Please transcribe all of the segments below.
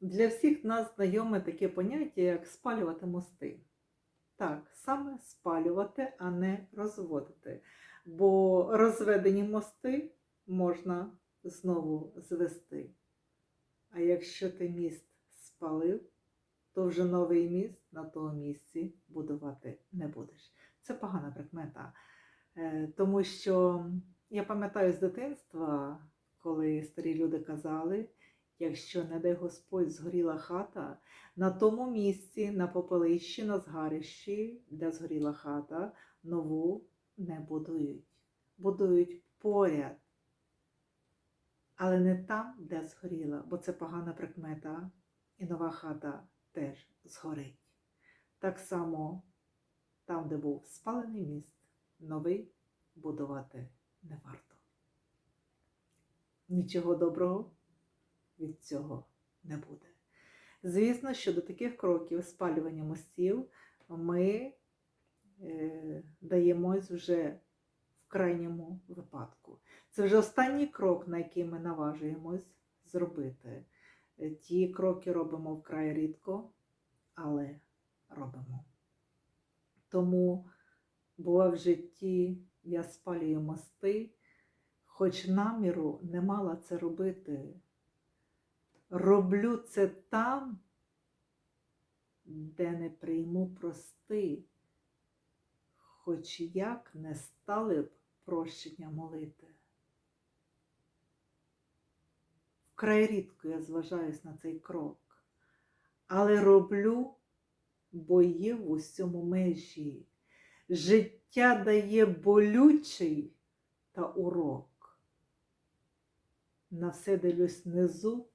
Для всіх нас знайоме таке поняття, як спалювати мости. Так, саме спалювати, а не розводити. Бо розведені мости можна знову звести. А якщо ти міст спалив, то вже новий міст на тому місці будувати не будеш. Це погана прикмета. Е, Тому що я пам'ятаю з дитинства, коли старі люди казали, якщо, не дай Господь, згоріла хата, на тому місці, на попелищі, на згарищі, де згоріла хата, нову не будують. Будують поряд. Але не там, де згоріла, бо це погана прикмета, і нова хата теж згорить. Так само там, де був спалений міст, новий будувати не варто. Нічого доброго від цього не буде. Звісно, що до таких кроків спалювання мостів ми е, даємось вже в крайньому випадку. Це вже останній крок, на який ми наважуємось зробити. Е, Ті кроки робимо вкрай рідко, але робимо. Тому бува в житті я спалюю мости, хоч наміру не мала це робити. Роблю це там, де не прийму прости, хоч як не стали б прощення молити. Вкрай рідко я зважаюсь на цей крок, але роблю, бо є в усьому межі. Життя дає болючий та урок. На все дивлюсь внизу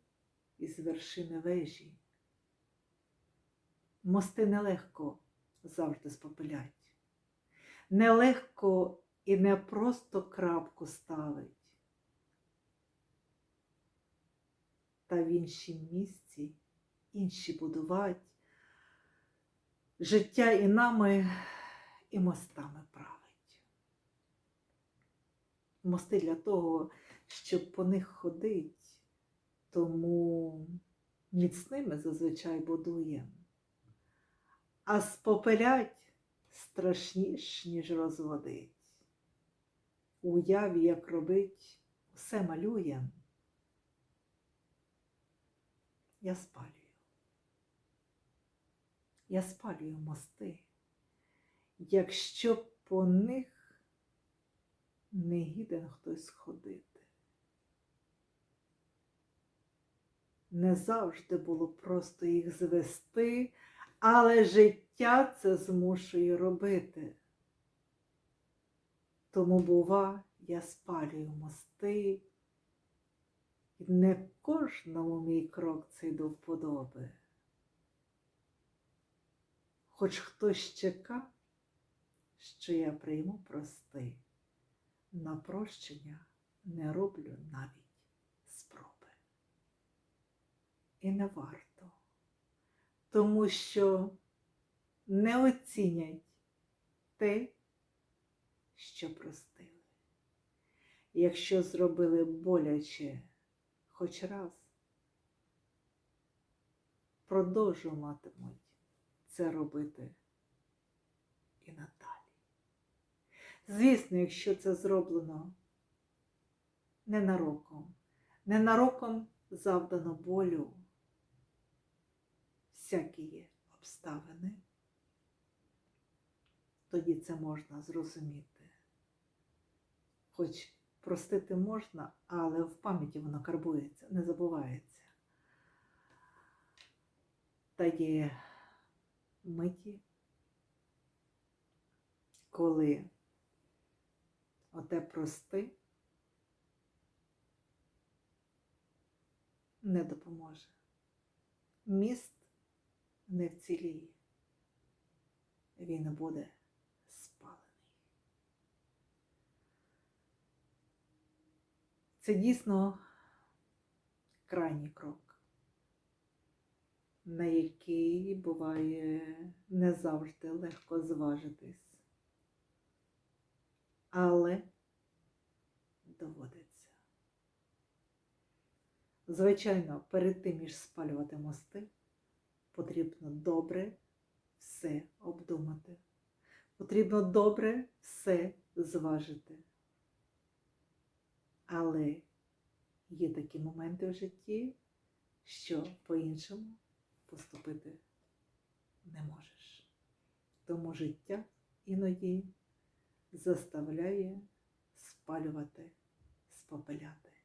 із вершини вежі. Мости нелегко завжди спопилять. Нелегко і не просто крапку ставить. Та в іншім місці інші будувати. Життя і нами, і мостами править. Мости для того, щоб по них ходить, тому міцними зазвичай будуємо. А спопелять страшніш, ніж розводить. Уяві, як робить, все малюєм. Я спалюю. Я спалюю мости, якщо по них не гіден хтось ходити. Не завжди було просто їх звести, але життя це змушує робити. Тому, бува, я спалюю мости, і не кожному мій крок цей до вподоби. Хоч хтось чека, що я прийму прости, на прощення не роблю навіть І не варто, тому що не оцінять те, що простили. Якщо зробили боляче хоч раз, продовжуватимуть це робити і надалі. Звісно, якщо це зроблено ненароком, ненароком завдано болю, всякі є обставини, тоді це можна зрозуміти. Хоч простити можна, але в пам'яті воно карбується, не забувається. Та є миті, коли оте прости не допоможе. Міст не вціліє, він буде спалений. Це дійсно крайній крок, на який буває не завжди легко зважитись. Але доводиться. Звичайно, перед тим, ніж спалювати мости, потрібно добре все обдумати. Потрібно добре все зважити. Але є такі моменти в житті, що по-іншому поступити не можеш. Тому життя іноді заставляє спалювати, спопеляти.